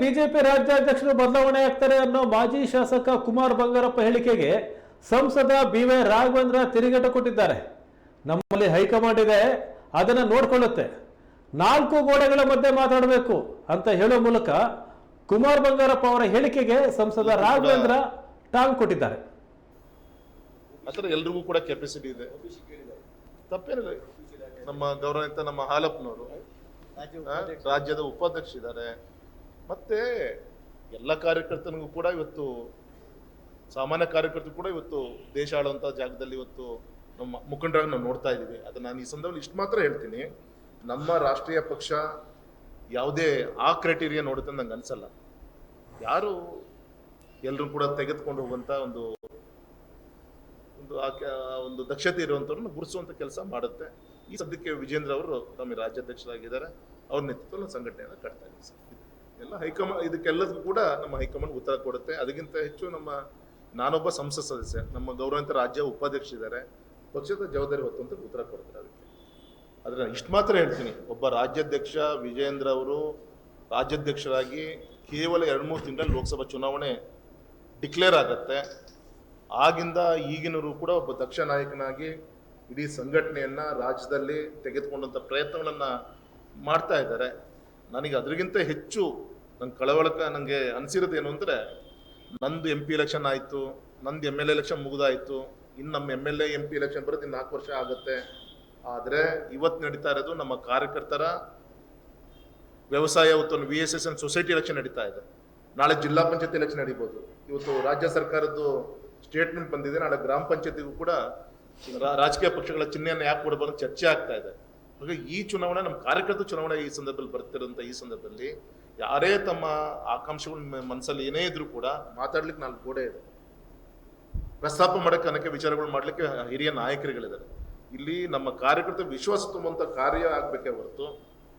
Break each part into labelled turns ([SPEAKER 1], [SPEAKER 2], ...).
[SPEAKER 1] BJP ರಾಜ್ಯಾಧ್ಯಕ್ಷರು ಬದಲಾವಣೆ ಆಗ್ತಾರೆ ಅನ್ನೋ ಮಾಜಿ ಶಾಸಕ ಕುಮಾರ್ ಬಂಗಾರಪ್ಪ ಹೇಳಿಕೆಗೆ ಸಂಸದ ಬಿ ವೈ ರಾಘವೇಂದ್ರ ತಿರುಗೇಟು ಕೊಟ್ಟಿದ್ದಾರೆ ನಮ್ಮಲ್ಲಿ ಹೈಕಮಾಂಡ್ ಇದೆ, ಅದನ್ನ ನೋಡ್ಕೊಳ್ಳುತ್ತೆ. ನಾಲ್ಕು ಗೋಡೆಗಳ ಮಧ್ಯೆ ಮಾತಾಡಬೇಕು ಅಂತ ಹೇಳೋ ಮೂಲಕ ಕುಮಾರ್ ಬಂಗಾರಪ್ಪ ಅವರ ಹೇಳಿಕೆಗೆ ಸಂಸದ ರಾಘವೇಂದ್ರ ಟಾಂಗ್ ಕೊಟ್ಟಿದ್ದಾರೆ.
[SPEAKER 2] ಎಲ್ರಿಗೂ ಕೂಡ ಕೆಪಾಸಿಟಿ ಇದೆ. ತಪ್ಪೇನಿಲ್ಲ. ನಮ್ಮ ಗೌರವಿತ ನಮ್ಮ ಹಾಲಪ್ಪನವರು ರಾಜ್ಯದ ಉಪಾಧ್ಯಕ್ಷ ಇದ್ದಾರೆ. ಮತ್ತೆ ಎಲ್ಲ ಕಾರ್ಯಕರ್ತನಿಗೂ ಕೂಡ ಇವತ್ತು, ಸಾಮಾನ್ಯ ಕಾರ್ಯಕರ್ತರು ಕೂಡ ಇವತ್ತು ದೇಶ ಆಳುವಂತ ಜಾಗದಲ್ಲಿ ಇವತ್ತು ನಮ್ಮ ಮುಖಂಡರಾಗಿ ನಾವು ನೋಡ್ತಾ ಇದ್ದೀವಿ. ಅದು ನಾನು ಈ ಸಂದರ್ಭದಲ್ಲಿ ಇಷ್ಟು ಮಾತ್ರ ಹೇಳ್ತೀನಿ. ನಮ್ಮ ರಾಷ್ಟ್ರೀಯ ಪಕ್ಷ ಯಾವುದೇ ಆ ಕ್ರೈಟೀರಿಯಾ ನೋಡುತ್ತೆ ನಂಗೆ ಅನ್ಸಲ್ಲ. ಯಾರು ಎಲ್ಲರೂ ಕೂಡ ತೆಗೆದುಕೊಂಡು ಹೋಗುವಂತ ಒಂದು ಒಂದು ಆ ಒಂದು ದಕ್ಷತೆ ಇರುವಂಥವ್ರನ್ನ ಗುರುಸುವಂತ ಕೆಲಸ ಮಾಡುತ್ತೆ. ಈ ಸದ್ಯಕ್ಕೆ ವಿಜೇಂದ್ರ ಅವರು ನಮ್ಮ ರಾಜ್ಯಾಧ್ಯಕ್ಷರಾಗಿದ್ದಾರೆ. ಅವ್ರ ನೇತೃತ್ವದಲ್ಲಿ ಸಂಘಟನೆಯನ್ನು ಕಟ್ತಾ ಇದ್ದೀವಿ ಸರ್. ಎಲ್ಲ ಹೈಕಮಾಂಡ್ ಇದಕ್ಕೆಲ್ಲದಕ್ಕೂ ಕೂಡ ನಮ್ಮ ಹೈಕಮಾಂಡ್ ಉತ್ತರ ಕೊಡುತ್ತೆ. ಅದಕ್ಕಿಂತ ಹೆಚ್ಚು ನಮ್ಮ, ನಾನೊಬ್ಬ ಸಂಸತ್ ಸದಸ್ಯ, ನಮ್ಮ ಗೌರವಂತ ರಾಜ್ಯ ಉಪಾಧ್ಯಕ್ಷ ಇದ್ದಾರೆ. ಪಕ್ಷದ ಜವಾಬ್ದಾರಿ ಹೊತ್ತಂತ ಉತ್ತರ ಕೊಡ್ತಾರೆ ಅದಕ್ಕೆ. ಆದರೆ ಇಷ್ಟು ಮಾತ್ರ ಹೇಳ್ತೀನಿ, ಒಬ್ಬ ರಾಜ್ಯಾಧ್ಯಕ್ಷ ವಿಜೇಂದ್ರ ಅವರು ರಾಜ್ಯಾಧ್ಯಕ್ಷರಾಗಿ ಕೇವಲ ಎರಡು ಮೂರು ತಿಂಗಳಲ್ಲಿ ಲೋಕಸಭಾ ಚುನಾವಣೆ ಡಿಕ್ಲೇರ್ ಆಗತ್ತೆ. ಆಗಿಂದ ಈಗಿನವರು ಕೂಡ ಒಬ್ಬ ದಕ್ಷ ನಾಯಕನಾಗಿ ಇಡೀ ಸಂಘಟನೆಯನ್ನು ರಾಜ್ಯದಲ್ಲಿ ತೆಗೆದುಕೊಂಡಂಥ ಪ್ರಯತ್ನಗಳನ್ನು ಮಾಡ್ತಾ ಇದ್ದಾರೆ. ನನಗೆ ಅದರಿಗಿಂತ ಹೆಚ್ಚು ನನ್ನ ಕಳವಳಕ ನನಗೆ ಏನು ಅಂದರೆ, ನಂದು ಎಂ ಪಿ ಎಲೆಕ್ಷನ್ ಆಯಿತು, ನಂದು ಎಂ ಎಲ್ ಎಲೆಕ್ಷನ್ ಮುಗಿದಾಯಿತು ಇನ್ನು ನಮ್ಮ M L A M P election ಬರೋದು ಇನ್ನು ನಾಲ್ಕು ವರ್ಷ ಆಗುತ್ತೆ. ಆದರೆ ಇವತ್ತು ನಡೀತಾ ಇರೋದು ನಮ್ಮ ಕಾರ್ಯಕರ್ತರ ವ್ಯವಸಾಯ ಉತ್ಪನ್ನ V S S N society election ನಡೀತಾ ಇದೆ. ನಾಳೆ ಜಿಲ್ಲಾ ಪಂಚಾಯತ್ ಎಲೆಕ್ಷನ್ ನಡೀಬೋದು. ಇವತ್ತು ರಾಜ್ಯ ಸರ್ಕಾರದ್ದು ಸ್ಟೇಟ್ಮೆಂಟ್ ಬಂದಿದೆ. ನಾಳೆ ಗ್ರಾಮ ಪಂಚಾಯತಿಗೂ ಕೂಡ ರಾಜಕೀಯ ಪಕ್ಷಗಳ ಚಿಹ್ನೆಯನ್ನು ಯಾಕೆ ಕೊಡಬಾರ್ದು ಚರ್ಚೆ ಆಗ್ತಾ ಇದೆ. ಹಾಗಾಗಿ ಈ ಚುನಾವಣೆ ನಮ್ಮ ಕಾರ್ಯಕರ್ತ ಚುನಾವಣೆ ಈ ಸಂದರ್ಭದಲ್ಲಿ ಬರ್ತಿರೋಂಥ ಈ ಸಂದರ್ಭದಲ್ಲಿ ಯಾರೇ ತಮ್ಮ ಆಕಾಂಕ್ಷೆಗಳು ಮನಸ್ಸಲ್ಲಿ ಏನೇ ಇದ್ರೂ ಕೂಡ ಮಾತಾಡ್ಲಿಕ್ಕೆ ನಾಲ್ಕು ಗೋಡೆ ಇದೆ. ಪ್ರಸ್ತಾಪ ಮಾಡಕ್ಕೆ ಅನೇಕ ವಿಚಾರಗಳು ಮಾಡ್ಲಿಕ್ಕೆ ಹಿರಿಯ ನಾಯಕರುಗಳಿದ್ದಾರೆ. ಇಲ್ಲಿ ನಮ್ಮ ಕಾರ್ಯಕರ್ತ ವಿಶ್ವಾಸ ತುಂಬುವಂತ ಕಾರ್ಯ ಆಗ್ಬೇಕೇ ಹೊರತು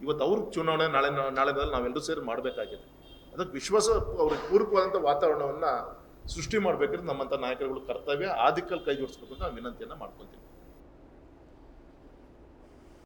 [SPEAKER 2] ಇವತ್ತು ಅವ್ರ ಚುನಾವಣೆ ನಾಳೆ ನಾಳೆ ನಾವೆಲ್ಲರೂ ಸೇರಿ ಮಾಡಬೇಕಾಗಿದೆ. ಅದಕ್ಕೆ ವಿಶ್ವಾಸ ಅವ್ರಿಗೆ ಪೂರಕವಾದಂಥ ವಾತಾವರಣವನ್ನ ಸೃಷ್ಟಿ ಮಾಡ್ಬೇಕಾದ್ರೆ ನಮ್ಮಂತ ನಾಯಕರುಗಳು ಕರ್ತವ್ಯ ಆ ದಿಕ್ಕಲ್ಲಿ ಕೈ ಜೋಡಿಸ್ಬೇಕು ಅಂತ ನಾನು ವಿನಂತಿಯನ್ನ ಮಾಡ್ಕೊಂತೀನಿ